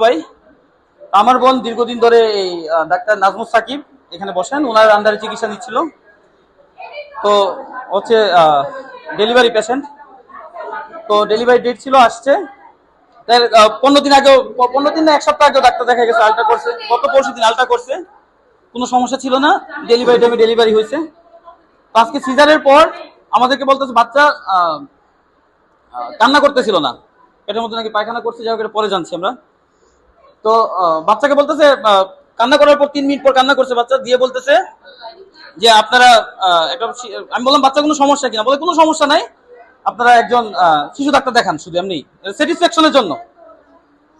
ভাই, আমার বোন দীর্ঘদিন ধরে এই ডাক্তার নাজমুস সাকিব, এখানে বসেন ওনার আন্ডারে চিকিৎসা নিচ্ছিল। তো হচ্ছে ডেলিভারি পেশেন্ট তো ডেলিভারি ডেট ছিল, আসছে। পনেরো দিন আগে পনেরো দিন না, এক সপ্তাহ আগে ডাক্তার দেখা গেছে আলট্রা করছে। গত পরশু দিন আলট্রা করছে। কোনো সমস্যা ছিল না ডেলিভারি টাইমে ডেলিভারি হয়েছে। তো আজকে সিজারের পর আমাদেরকে বলতেছে, বাচ্চা কান্না করতেছিল না। এটার মধ্যে নাকি পায়খানা করছে, যাই হোক, এটা পরে জানছি আমরা। তো বাচ্চাকে বলতেছে কান্না করার পর তিন মিনিট পর কান্না করছে বাচ্চা, দিয়ে বলতেছে যে আপনারা একটা আমি বললাম, বাচ্চা কোনো সমস্যা কিনা? বলে, কোনো সমস্যা নাই। আপনারা একজন শিশু ডাক্তার দেখান, শুধু এমনি। স্যাটিসফ্যাকশনের জন্য।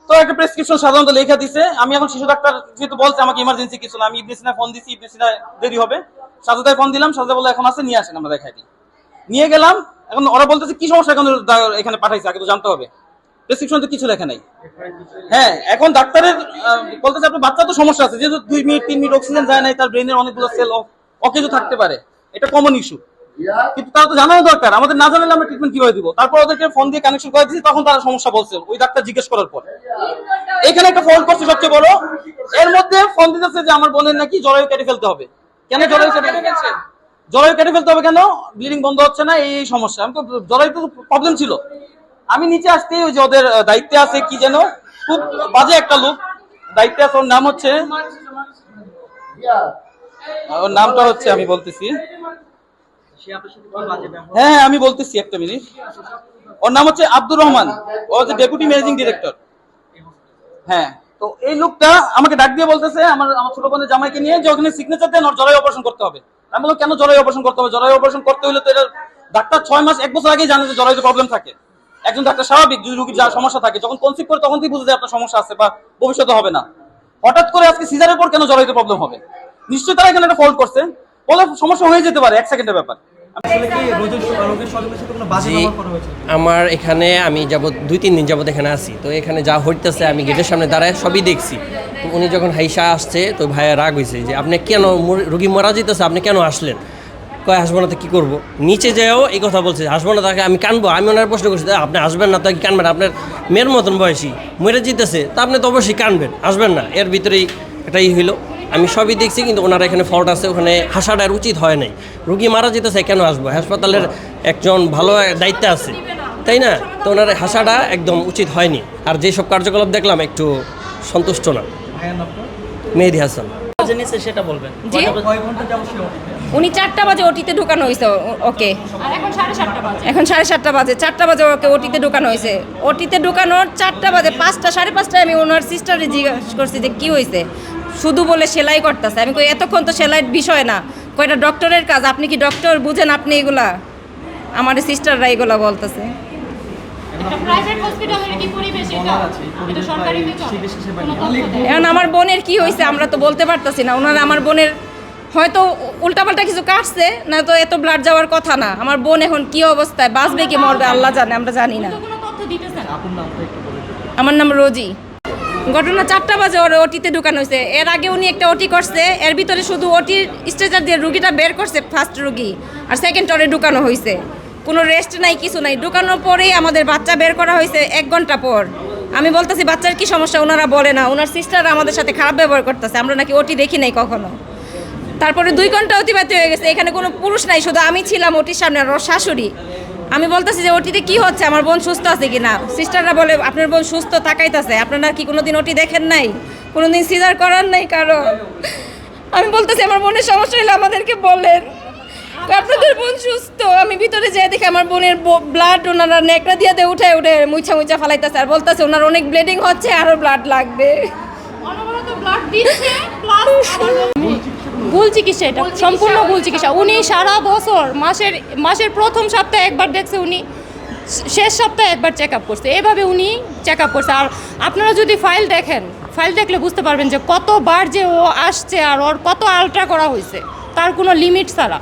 তো একটা প্রেসক্রিপশন সাধারণত লেখা দিছে, আমি এখন শিশু ডাক্তার যেহেতু বলছে, আমাকে ইমার্জেন্সি কিছু না, আমি ইবনেসিনা ফোন দিছি ইবনেসিনা দেরি হবে। সাজুদায় ফোন দিলাম, সাজুদা বলে, এখন আছে, নিয়ে আসেন, আমরা দেখাই নিয়ে গেলাম, এখন ওরা বলতেছে, কি সমস্যা এখন এখানে পাঠাইছে, আগে তো জানতে হবে। প্রেসক্রিপশন তো কিছু লেখা নাই। হ্যাঁ এখন ডাক্তারের আহ, বলতেছে আপনার বাচ্চা তো সমস্যা আছে যেহেতু দুই মিনিট তিন মিনিট অক্সিজেন যায় নাই তার ব্রেনের অনেকগুলো সেল অকেজো থাকতে পারে। এটা কমন ইস্যু কিন্তু তারা তো জানানো দরকার আমাদের না জানালে আমরা ট্রিটমেন্ট কীভাবে দিব? তারপর ওদেরকে ফোন দিয়ে কানেকশন করে দিচ্ছি তখন তারা সমস্যা বলছে। ওই ডাক্তার জিজ্ঞেস করার পর। এখানে একটা ফোন করছে সবচেয়ে বড়। এর মধ্যে ফোন দিতেছে যে আমার বোনের নাকি জরায়ু কেটে ফেলতে হবে। কেন জরায়ু কেটে ফেলছে জরায়ু কেটে ফেলতে হবে কেন? ব্লিডিং বন্ধ হচ্ছে না এই সমস্যা। আমি তো জরায়ু তো প্রবলেম ছিল। আমি নিচে আসতেই ওই যে ওদের দায়িত্বে আছে কি যেন? খুব বাজে একটা লোক। দায়িত্বে আছে, ওর নাম হচ্ছে? ওর নামটা হচ্ছে, আমি বলতেছি। হ্যাঁ হ্যাঁ আমি বলতেছি একটা মিনিট। ওর নাম হচ্ছে আব্দুর রহমান। ও হচ্ছে ডেপুটি ম্যানেজিং ডিরেক্টর হ্যাঁ তো এই লোকটা আমাকে ডাক দিয়ে বলতেছে, আমার আমার ছোট বোনের জামাইকে নিয়ে যে ওখানে সিগনেচার দেন, ওর জরায়ু অপারেশন করতে হবে। আমি বললাম, কেন জরায়ু অপারেশন করতে হবে? জরায়ু অপারেশন করতে হলে তো এটা ডাক্তার ছয় মাস, এক বছর আগেই জানে যে জরায়ুতে প্রবলেম থাকে। একজন ডাক্তার স্বাভাবিক যদি রুগীর যা সমস্যা থাকে যখন কনসিভ করে তখন থেকে বুঝে যায় আপনার সমস্যা আছে বা ভবিষ্যতে হবে না। হঠাৎ করে আজকে সিজারের পর কেন জরায়ুতে প্রবলেম হবে? নিশ্চয়ই তারা এখানে একটা ফল্ট করছে। বলে সমস্যা হয়ে যেতে পারে এক সেকেন্ডের ব্যাপার। জি আমার এখানে আমি যাবত দুই তিন দিন যাবত এখানে আছি। তো এখানে যা হইতেছে আমি গেটের সামনে দাঁড়ায় সবই দেখছি। উনি যখন হাইসা আসছে তো ভাইয়া রাগ হয়েছে যে আপনি কেন রুগী মারা যেতেছে আপনি কেন আসলেন? কয় আসব না তো কী করব? নিচে যেও এই কথা বলছে আসব না তাকে আমি কানবো। আমি ওনার প্রশ্ন করছি "দাদা, আপনি আসবেন না তো কি কানবেন? আপনার মেয়ের মতন বয়সী মরে যেতেছে তা আপনি তো অবশ্যই কানবেন আসবেন না। এর ভিতরেই এটাই হইল। আমি সবই দেখছি কিন্তু ওনার এখানে ফল্ট আছে ওখানে হাসাটার উচিত হয় নাই। রুগী মারা যেতেছে কেন আসব? হাসপাতালের একজন ভালো দায়িত্বে আছে তাই না? তো ওনার হাসাটা একদম উচিত হয়নি। আর যেসব কার্যকলাপ দেখলাম একটু সন্তুষ্ট না। মেহেদি হাসান। জেনেছে সেটা বলবেন। জি? উনি চারটা বাজে ওটিতে ঢুকানো হয়েছে ও- ওকে। এখন সাড়ে সাতটা বাজে। চারটা বাজে ওকে ওটিতে ঢুকানো হয়েছে ওটিতে ঢুকানোর চারটা বাজে পাঁচটা সাড়ে পাঁচটায় আমি ওনার সিস্টারে জিজ্ঞাসা করছি যে কি হয়েছে শুধু বলে সেলাই করতেছে। আমি কই এতক্ষণ তো সেলাইয়ের বিষয় না। কয়টা ডক্টরের কাজ? আপনি কি ডক্টর বুঝেন আপনি এগুলা? আমার সিস্টাররা এগুলা বলতেছে। প্রাইভেট হসপিটালের কি পরিবেশ এটা? এটা সরকারিতে চলে চিকিৎসা সেবা কোনো নিয়ে। তথ্য দেয় এখন আমার বোনের কি হয়েছে আমরা তো বলতে পারতাছি না। ওনার আমার বোনের হয়তো উল্টাপাল্টা কিছু কাটছে না তো এত ব্লাড যাওয়ার কথা না। আমার বোন এখন কি অবস্থায় বাঁচবে কি মরবে আল্লাহ জানে আমরা জানি না। আমার নাম রোজি। ঘটনা চারটা বাজে ওর ওটিতে ঢুকানো হয়েছে এর আগে উনি একটা ওটি করছে এর ভিতরে শুধু ওটির স্ট্রেচার দিয়ে রুগীটা বের করছে ফার্স্ট রুগী আর সেকেন্ড টরে ঢুকানো হয়েছে কোনো রেস্ট নাই, কিছু নাই। ঢুকানোর পরেই আমাদের বাচ্চা বের করা হয়েছে এক ঘণ্টা পর। আমি বলতেছি, বাচ্চার কি সমস্যা? ওনারা বলে না। ওনার সিস্টার আমাদের সাথে খারাপ ব্যবহার করতেছে। আমরা নাকি ওটি দেখি নাই কখনো। তারপরে দুই ঘণ্টা অতিবাহিত হয়ে গেছে। এখানে কোনো পুরুষ নাই, শুধু আমি ছিলাম ওটির সামনে আর শাশুড়ি। আমি বলতেছি যে ওটিতে কি হচ্ছে? আমার বোন সুস্থ আছে কি না সিস্টাররা বলে, আপনার বোন সুস্থ তাকাইতেছে। আপনারা কি কোনোদিন ওটি দেখেন নাই? কোনোদিন সিজার করার নাই কারও? আমি বলতেছি, আমার বোনের সমস্যা হলে আমাদেরকে বলেন। আপনাদের বোন সুস্থ। আমি ভিতরে যেয়ে দেখি আমার বোনের ব্লাড ওনারা নেকড়া দিয়ে দিয়ে উঠে উঠে মুইছা মুইছা ফালাইতেছে। আর বলতেছে ওনার অনেক ব্লিডিং হচ্ছে আরও ব্লাড লাগবে। ভুল চিকিৎসা। এটা সম্পূর্ণ ভুল চিকিৎসা। উনি সারা বছর মাসের মাসের প্রথম সপ্তাহে একবার দেখছে উনি শেষ সপ্তাহে একবার চেক আপ করছে। এভাবে উনি চেক আপ করছে। আর আপনারা যদি ফাইল দেখেন ফাইল দেখলে বুঝতে পারবেন যে কতবার যে ও আসছে আর ওর কত আলট্রা করা হয়েছে তার কোনো লিমিট ছাড়া।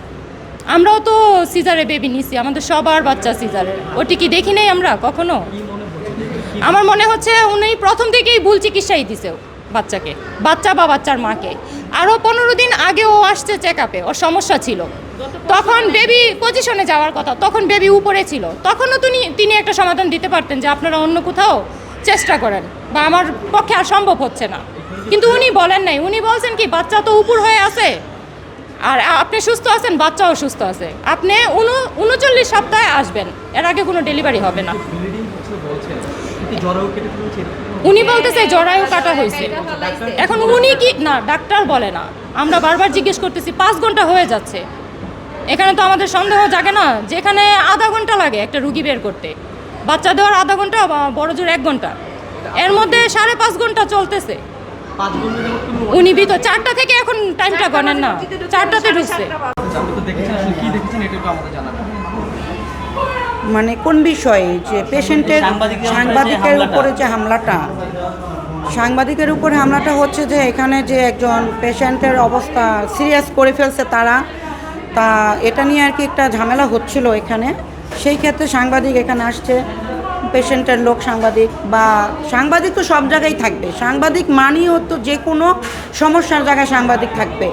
আমরাও তো সিজারে বেবি নিছি, আমাদের সবার বাচ্চা সিজারে। ওটি কি দেখি নাই আমরা কখনো? আমার মনে হচ্ছে উনি প্রথম থেকেই ভুল চিকিৎসাই দিছে বাচ্চাকে, বাচ্চা বা বাচ্চার মাকে। আরও পনেরো দিন আগে ও আসছে চেক আপে ওর সমস্যা ছিল। তখন বেবি পজিশনে যাওয়ার কথা, তখন বেবি উপরে ছিল। তখনও তিনি তিনি একটা সমাধান দিতে পারতেন যে আপনারা অন্য কোথাও চেষ্টা করেন বা আমার পক্ষে আর সম্ভব হচ্ছে না। কিন্তু উনি বলেন নাই, উনি বলছেন কি, বাচ্চা তো উপর হয়ে আছে। আর আপনি সুস্থ আছেন, বাচ্চাও সুস্থ আছে। আপনি উনু, উনচল্লিশ সপ্তাহে আসবেন। এর আগে কোনো ডেলিভারি হবে না। উনি বলতেছে জরায়ু কাটা হয়েছে। এখন উনি কি, না, ডাক্তার বলে না। আমরা বারবার জিজ্ঞেস করতেছি, পাঁচ ঘণ্টা হয়ে যাচ্ছে। এখানে তো আমাদের সন্দেহ জাগে না, যেখানে আধা ঘণ্টা লাগে একটা রুগী বের করতে। বাচ্চা দেওয়ার আধা ঘণ্টা বড় জোর এক ঘণ্টা। এর মধ্যে সাড়ে পাঁচ ঘণ্টা চলতেছে। উনি ভিতর চারটা থেকে এখন টাইমটা গণেন না। চারটাতে ঢুকছে। মানে কোন বিষয়ে? যে পেশেন্টের সাংবাদিকের উপরে যে হামলাটা। উপরে যে হামলাটা। সাংবাদিকের উপরে হামলাটা হচ্ছে যে এখানে যে একজন পেশেন্টের অবস্থা সিরিয়াস করে ফেলছে তারা তা এটা নিয়ে আর কি একটা ঝামেলা হচ্ছিল এখানে। সেই ক্ষেত্রে সাংবাদিক এখানে আসছে। পেশেন্টের লোক সাংবাদিক বা সাংবাদিক তো সব জায়গায় থাকবে। সাংবাদিক মানেই হতো যে কোনো সমস্যার জায়গায় সাংবাদিক থাকবে।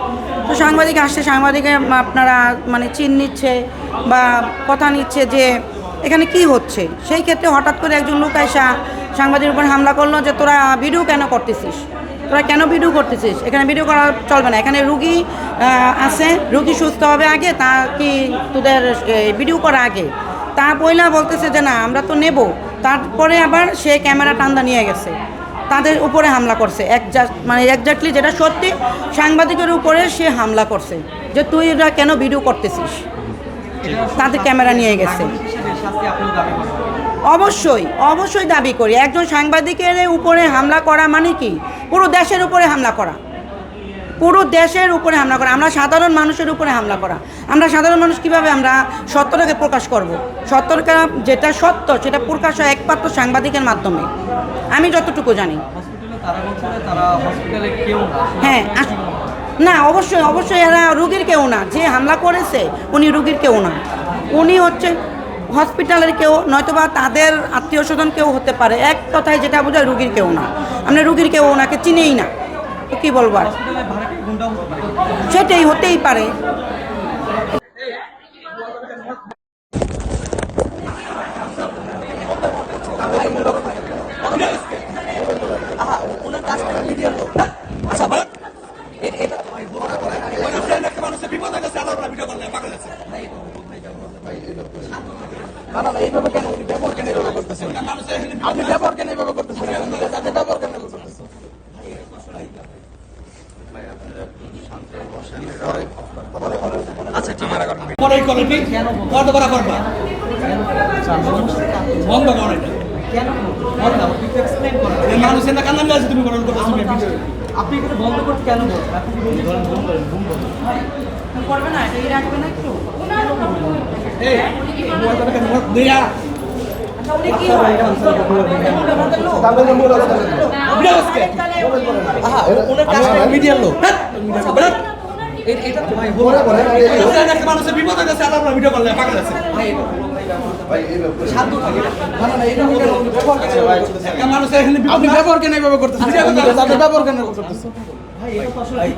তো সাংবাদিক আসছে সাংবাদিকের আপনারা মানে চিন নিচ্ছে বা কথা নিচ্ছে যে এখানে কি হচ্ছে। সেই ক্ষেত্রে হঠাৎ করে একজন লোক এসা সাংবাদিকের উপর হামলা করল যে, তোরা ভিডিও কেন করতেছিস? তোরা কেন ভিডিও করতেছিস? এখানে ভিডিও করা চলবে না। এখানে রুগী আছে, রুগী সুস্থ হবে আগে, তা কি তোদের ভিডিও করা আগে? তা পয়লা বলতেছে যে না, আমরা তো নেব। তারপরে আবার সে ক্যামেরা টান্দা নিয়ে গেছে। তাদের উপরে হামলা করছে। একজাক্ট মানে একজাক্টলি যেটা সত্যি, সাংবাদিকের উপরে সে হামলা করছে। যে তুই এটা কেন ভিডিও করতেছিস? তাদের ক্যামেরা নিয়ে গেছে। অবশ্যই অবশ্যই দাবি করি। একজন সাংবাদিকের উপরে হামলা করা মানে কি? পুরো দেশের উপরে হামলা করা। পুরো দেশের উপরে হামলা করা। আমরা সাধারণ মানুষের উপরে হামলা করা। আমরা সাধারণ মানুষ কীভাবে আমরা সত্যটাকে প্রকাশ করব? সত্যটা যেটা সত্য সেটা প্রকাশ হয় একমাত্র সাংবাদিকের মাধ্যমে। আমি যতটুকু জানি। হ্যাঁ না অবশ্যই অবশ্যই এরা রুগীর কেউ না। যে হামলা করেছে উনি রুগীর কেউ না। উনি হচ্ছে হসপিটালের কেউ নয়তোবা তাদের আত্মীয় স্বজন কেউ হতে পারে। এক কথায় যেটা বোঝায় রুগীর কেউ না। আমরা রুগীর কেউ ওনাকে চিনেই না। কী বলব আর? হসপিটালে ভাড়াটে গুন্ডাও পরেই করে কি বন্ধ করা করবা? বন্ধ করে কেন বন্ধ আপনি মানুষের না আছে তুমি করতেছো আপনি এখানে বন্ধ করতে কেন বলছেন? আপনি করবে না এটা রাখবে না একটু। মানুষের বিপদ ভিডিও করলে আছে। করে ভাই একটা মানুষের এখানে ব্যবহার কেন এইভাবে করতেছেন? ভিডিও করতে তাদের ব্যবহার কেন করতেছেন ভাই এটা তো আসলে ঠিক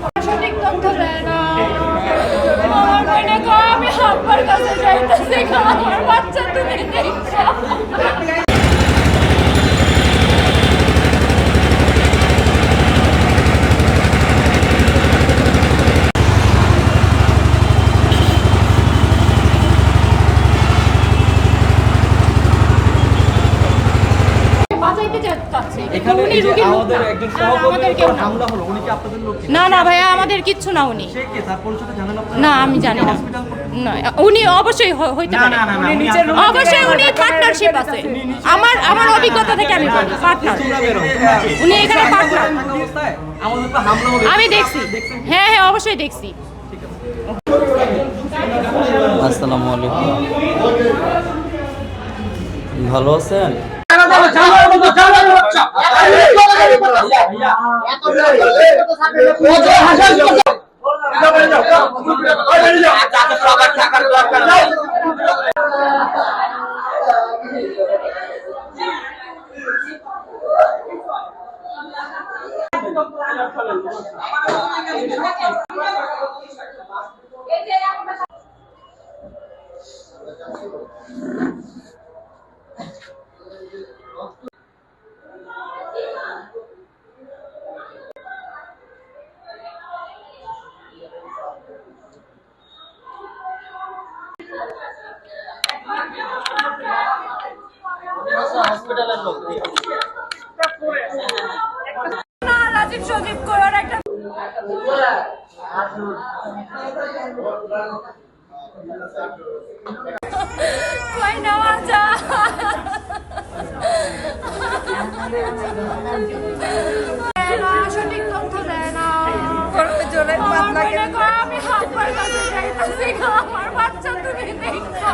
কাছে যাইতেছি আমার বাচ্চা তুমি দেখছ বাঁচাইতে চা- চাচ্ছে। কিন্তু এখানে উনি রুগীর লোক না। আর আমাদের কেউ না। হামলা হলো উনি কি আপনাদের লোক না না ভাইয়া আমাদের কিচ্ছু না উনি। না আমি জানি না। না উনি অবশ্যই হইতে পারে। অবশ্যই উনি পার্টনারশিপ আছে। আমার আমার অভিজ্ঞতা থেকে আমি বলি পার্টনার উনি এখানে পার্টনার থাকা অবস্থায় আমাদের তো হামলা হলো। আমি দেখছি। হ্যাঁ হ্যাঁ অবশ্যই দেখছি। আসসালামু আলাইকুম। ভালো আছেন? হাসান হসপিটালের লোক। রাজীব সজীব কোয়ার একটা আচ্ছা। সঠিক তথ্য দেয় না। জোরে আমি হাত পায়ে আমার বাচ্চা তুমি দেখো।